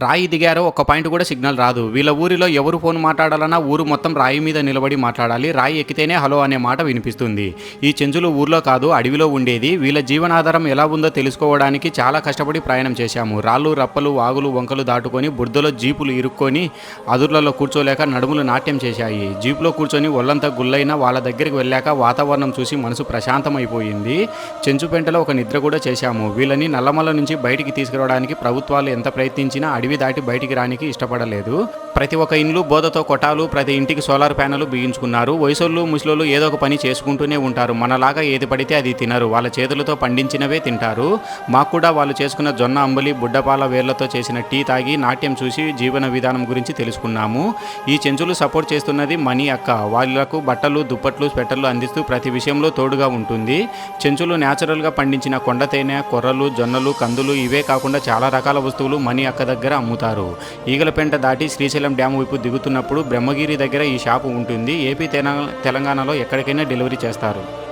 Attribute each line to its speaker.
Speaker 1: రాయి దిగారో ఒక పాయింట్ కూడా సిగ్నల్ రాదు. వీళ్ళ ఊరిలో ఎవరు ఫోన్ మాట్లాడాలన్నా ఊరు మొత్తం రాయి మీద నిలబడి మాట్లాడాలి. రాయి ఎక్కితేనే హలో అనే మాట వినిపిస్తుంది. ఈ చెంచులు ఊర్లో కాదు అడవిలో ఉండేది. వీళ్ళ జీవనాధారం ఎలా ఉందో తెలుసుకోవడానికి చాలా కష్టపడి ప్రయాణం చేశాము. రాళ్ళు రప్పలు వాగులు వంకలు దాటుకొని బురదలో జీపులు ఇరుక్కొని అదుర్లలో కూర్చోలేక నడుములు నాట్యం చేశాయి. జీపులో కూర్చొని ఒళ్ళంతా గుల్లైన వాళ్ళ దగ్గరికి వెళ్ళాక వాతావరణం చూసి మనసు ప్రశాంతమైపోయింది. చెంచుపెంటలో ఒక నిద్ర కూడా చేశాము. వీళ్ళని నల్లమల్ల నుంచి బయటికి తీసుకురావడానికి ప్రభుత్వాలు ఎంత ప్రయత్నించినా అడవి దాటి బయటికి రానికి ఇష్టపడలేదు. ప్రతి ఒక్క ఇండ్లు బోధతో కొటాలు ప్రతి ఇంటికి సోలార్ ప్యానెల్ బిగించుకున్నారు. వయసోళ్ళు ముసలోళ్ళు ఏదో ఒక పని చేసుకుంటూనే ఉంటారు. మనలాగా ఏది పడితే అది తినరు. వాళ్ళ చేతులతో పండించినవే తింటారు. మాకు కూడా వాళ్ళు చేసుకున్న జొన్న అంబలి బుడ్డపాల వేర్లతో చేసిన టీ తాగి నాట్యం చూసి జీవన విధానం గురించి తెలుసుకున్నాము. ఈ చెంచులు సపోర్ట్ చేస్తున్నది మనీ అక్క. వాళ్ళకు బట్టలు దుప్పట్లు స్వెటర్లు అందిస్తూ ప్రతి విషయంలో తోడుగా ఉంటుంది. చెంచులు న్యాచురల్గా పండించిన కొండ తేనె కొర్రలు జొన్నలు కందులు ఇవే కాకుండా చాలా రకాల వస్తువులు మనీ అక్క దగ్గర అమ్ముతారు. ఈగలపెంట దాటి శ్రీశైలం డ్యామ్ వైపు దిగుతున్నప్పుడు బ్రహ్మగిరి దగ్గర ఈ షాపు ఉంటుంది. ఏపీ తెలంగాణలో ఎక్కడికైనా డెలివరీ చేస్తారు.